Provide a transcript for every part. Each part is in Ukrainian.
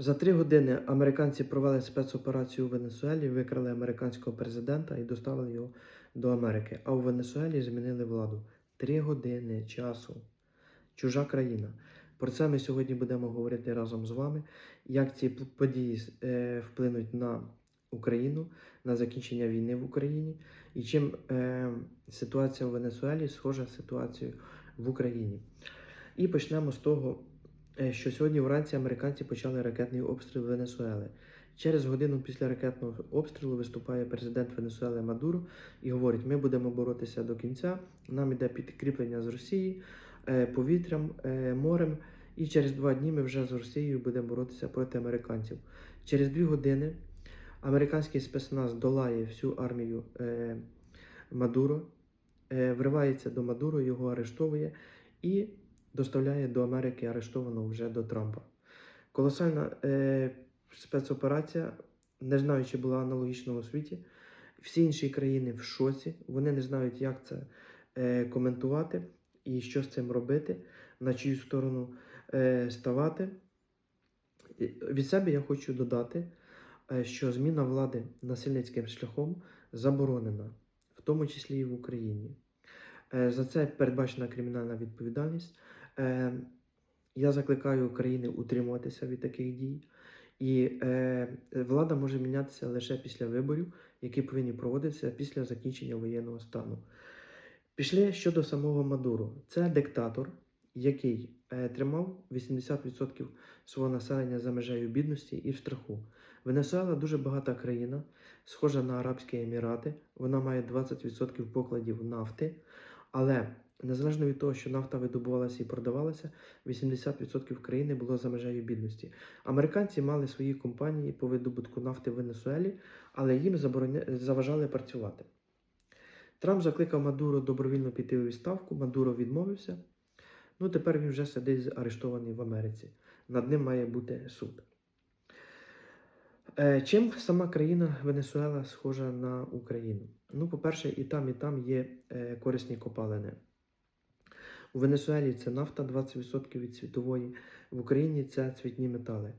За три години американці провели спецоперацію у Венесуелі, викрали американського президента і доставили його до Америки. А у Венесуелі змінили владу. Три години часу. Чужа країна. Про це ми сьогодні будемо говорити разом з вами, як ці події е, вплинуть на Україну, на закінчення війни в Україні, і чим е, ситуація в Венесуелі схожа з ситуацією в Україні. І почнемо з того, що сьогодні вранці американці почали ракетний обстріл Венесуели. Через годину після ракетного обстрілу виступає президент Венесуели Мадуро і говорить: ми будемо боротися до кінця. Нам іде підкріплення з Росії е, повітрям, е, морем. І через два дні ми вже з Росією будемо боротися проти американців. Через дві години американський спецназ долає всю армію е, Мадуро, е, вривається до Мадуро, його арештовує і доставляє до Америки арештованого вже до Трампа. Колосальна е, спецоперація, не знаю, чи була аналогічна у світі. Всі інші країни в шоці, вони не знають, як це е, коментувати і що з цим робити, на чию сторону е, ставати. Від себе я хочу додати, е, що зміна влади насильницьким шляхом заборонена, в тому числі і в Україні. Е, За це передбачена кримінальна відповідальність. Е, Я закликаю країни утримуватися від таких дій. І е, влада може мінятися лише після виборів, які повинні проводитися після закінчення воєнного стану. Пішли щодо самого Мадуро. Це диктатор, який е, тримав 80% свого населення за межею бідності і в страху. Венесуела дуже багата країна, схожа на Арабські Емірати. Вона має 20% покладів нафти, але незалежно від того, що нафта видобувалася і продавалася, 80% країни було за межею бідності. Американці мали свої компанії по видобутку нафти в Венесуелі, але їм забороня... заважали працювати. Трамп закликав Мадуро добровільно піти у відставку. Мадуро відмовився. Ну, тепер він вже сидить арештований в Америці. Над ним має бути суд. Е, Чим сама країна Венесуела схожа на Україну? Ну, по-перше, і там, і там є е, корисні копалини. У Венесуелі це нафта 20% від світової, в Україні це цвітні метали,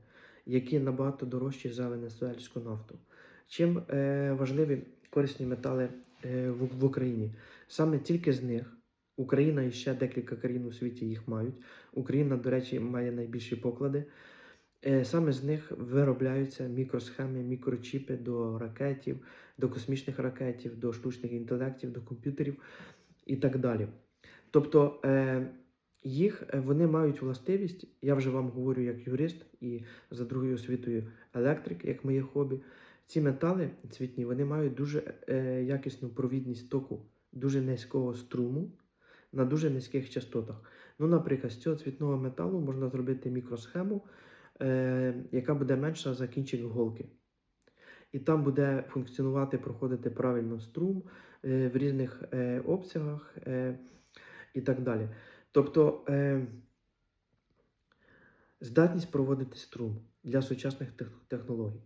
які набагато дорожчі за венесуельську нафту. Чим е, важливі корисні метали е, в, в Україні? Саме тільки з них Україна і ще декілька країн у світі їх мають. Україна, до речі, має найбільші поклади. Е, Саме з них виробляються мікросхеми, мікрочіпи до ракетів, до космічних ракетів, до штучних інтелектів, до комп'ютерів і так далі. Тобто е, їх е, вони мають властивість, я вже вам говорю як юрист і за другою освітою електрик, як моє хобі. Ці метали цвітні вони мають дуже е, якісну провідність току, дуже низького струму на дуже низьких частотах. Ну, наприклад, з цього цвітного металу можна зробити мікросхему, е, яка буде менша за кінчик голки. І там буде функціонувати, проходити правильно струм е, в різних е, обсягах е, і так далі. Тобто е, здатність проводити струм для сучасних технологій.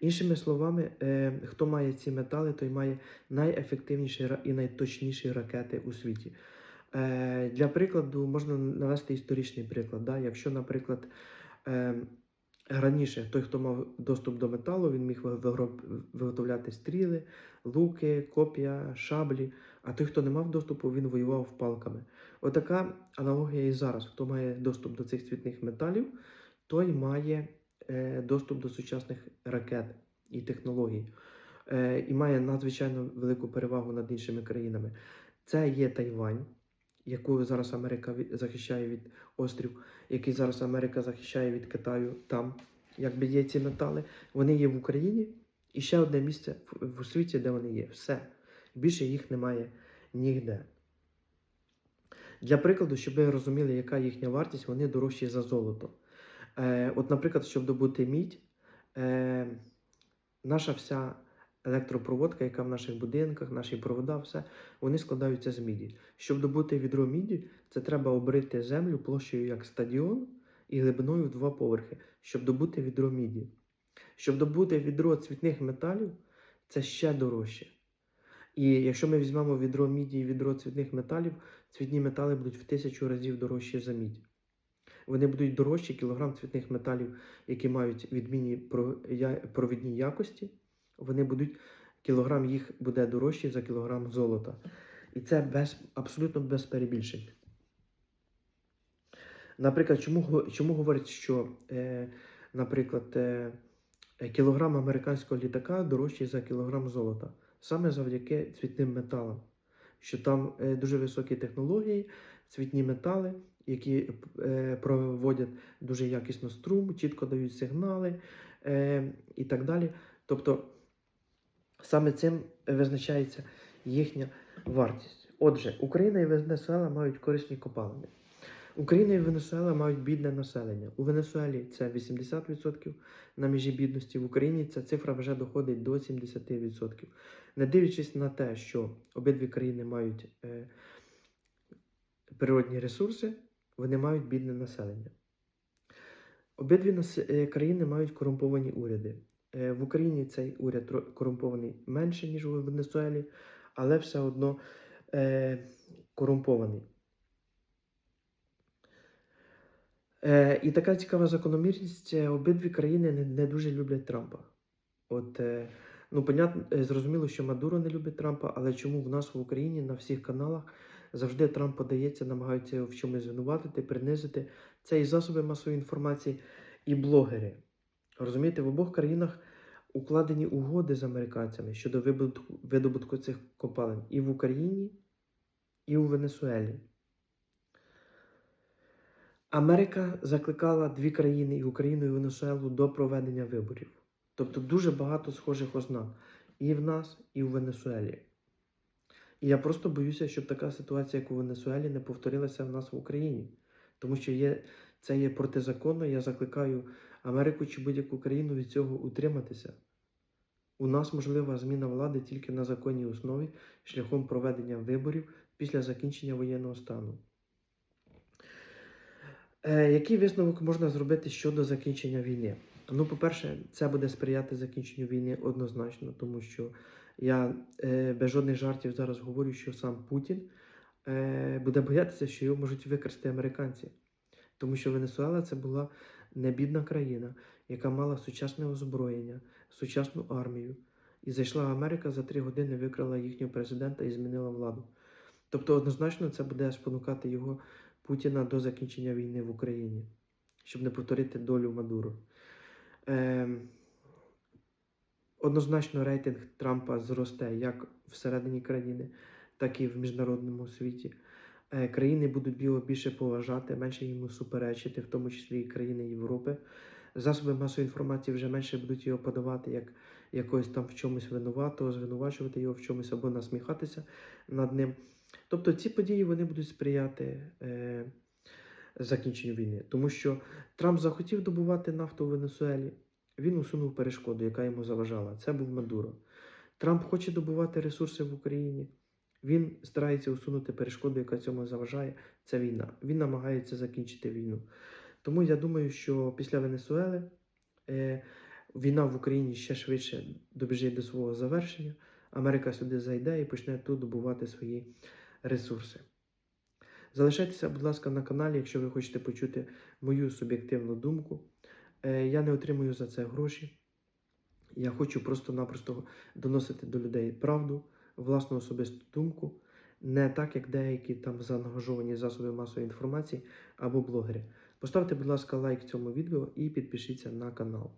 Іншими словами, е, хто має ці метали, той має найефективніші і найточніші ракети у світі. Е, Для прикладу можна навести історичний приклад. Да? Якщо, наприклад, е, раніше той, хто мав доступ до металу, він міг виготовляти стріли, луки, коп'я, шаблі, а той, хто не мав доступу, він воював палками. Отака аналогія і зараз. Хто має доступ до цих цвітних металів, той має е, доступ до сучасних ракет і технологій. Е, і має надзвичайно велику перевагу над іншими країнами. Це є Тайвань, яку зараз Америка захищає від острів, який зараз Америка захищає від Китаю. Там якби є ці метали. Вони є в Україні і ще одне місце в, в світі, де вони є. Все. Більше їх немає ніде. Для прикладу, щоб ви розуміли, яка їхня вартість, вони дорожчі за золото. Е, от, наприклад, щоб добути мідь, е, наша вся електропроводка, яка в наших будинках, наші провода, все, вони складаються з міді. Щоб добути відро міді, це треба обрити землю площею як стадіон і глибиною в два поверхи, щоб добути відро міді. Щоб добути відро цвітних металів, це ще дорожче. І якщо ми візьмемо відро міді і відро цвітних металів, цвітні метали будуть в тисячу разів дорожчі за мідь. вони будуть дорожчі, кілограм цвітних металів, які мають відмінні провідні якості, вони будуть, кілограм їх буде дорожчий за кілограм золота. І це без, абсолютно без перебільшень. Наприклад, чому, чому говорять, що, е, наприклад, е, кілограм американського літака дорожчий за кілограм золота? Саме завдяки цвітним металам, що там е, дуже високі технології, цвітні метали, які е, проводять дуже якісно струм, чітко дають сигнали е, і так далі. Тобто саме цим визначається їхня вартість. Отже, Україна і Венесуела мають корисні копалини. Україна і Венесуела мають бідне населення. У Венесуелі це 80% на межі бідності, в Україні ця цифра вже доходить до 70%. Не дивлячись на те, що обидві країни мають е, природні ресурси, вони мають бідне населення. Обидві нас- е, країни мають корумповані уряди. Е, В Україні цей уряд корумпований менше, ніж у Венесуелі, але все одно е, корумпований. Е, і така цікава закономірність. е, Обидві країни не, не дуже люблять Трампа. От, е, ну, понятно, е, зрозуміло, що Мадуро не любить Трампа, але чому в нас в Україні на всіх каналах завжди Трамп подається, намагаються в чомусь звинуватити, принизити. Це і засоби масової інформації, і блогери. Розумієте, в обох країнах укладені угоди з американцями щодо видобутку, цих копалин і в Україні, і у Венесуелі. Америка закликала дві країни, і Україну, і Венесуелу, до проведення виборів. Тобто дуже багато схожих ознак і в нас, і в Венесуелі. І я просто боюся, щоб така ситуація, як у Венесуелі, не повторилася в нас в Україні. Тому що є, це є протизаконно. Я закликаю Америку чи будь-яку країну від цього утриматися. У нас можлива зміна влади тільки на законній основі шляхом проведення виборів після закінчення воєнного стану. Е, який висновок можна зробити щодо закінчення війни? Ну, по-перше, це буде сприяти закінченню війни однозначно, тому що я е, без жодних жартів зараз говорю, що сам Путін е, буде боятися, що його можуть використати американці. Тому що Венесуела це була не бідна країна, яка мала сучасне озброєння, сучасну армію. І зайшла Америка за три години, викрала їхнього президента і змінила владу. Тобто, однозначно, це буде спонукати його Путіна до закінчення війни в Україні, щоб не повторити долю Мадуро. Ем, однозначно рейтинг Трампа зросте як всередині країни, так і в міжнародному світі. Е, країни будуть його більше поважати, менше йому суперечити, в тому числі і країни Європи. Засоби масової інформації вже менше будуть його подавати як якогось там в чомусь винуватого, звинувачувати його в чомусь або насміхатися над ним. Тобто ці події вони будуть сприяти е, закінченню війни, тому що Трамп захотів добувати нафту в Венесуелі, він усунув перешкоду, яка йому заважала. Це був Мадуро. Трамп хоче добувати ресурси в Україні. Він старається усунути перешкоду, яка цьому заважає. Це війна. Він намагається закінчити війну. Тому я думаю, що після Венесуели е, війна в Україні ще швидше добіжить до свого завершення. Америка сюди зайде і почне тут добувати свої ресурси. Залишайтеся, будь ласка, на каналі, якщо ви хочете почути мою суб'єктивну думку. Е, Я не отримую за це гроші. Я хочу просто-напросто доносити до людей правду, власну особисту думку, не так, як деякі там заангажовані засоби масової інформації або блогери. Поставте, будь ласка, лайк цьому відео і підпишіться на канал.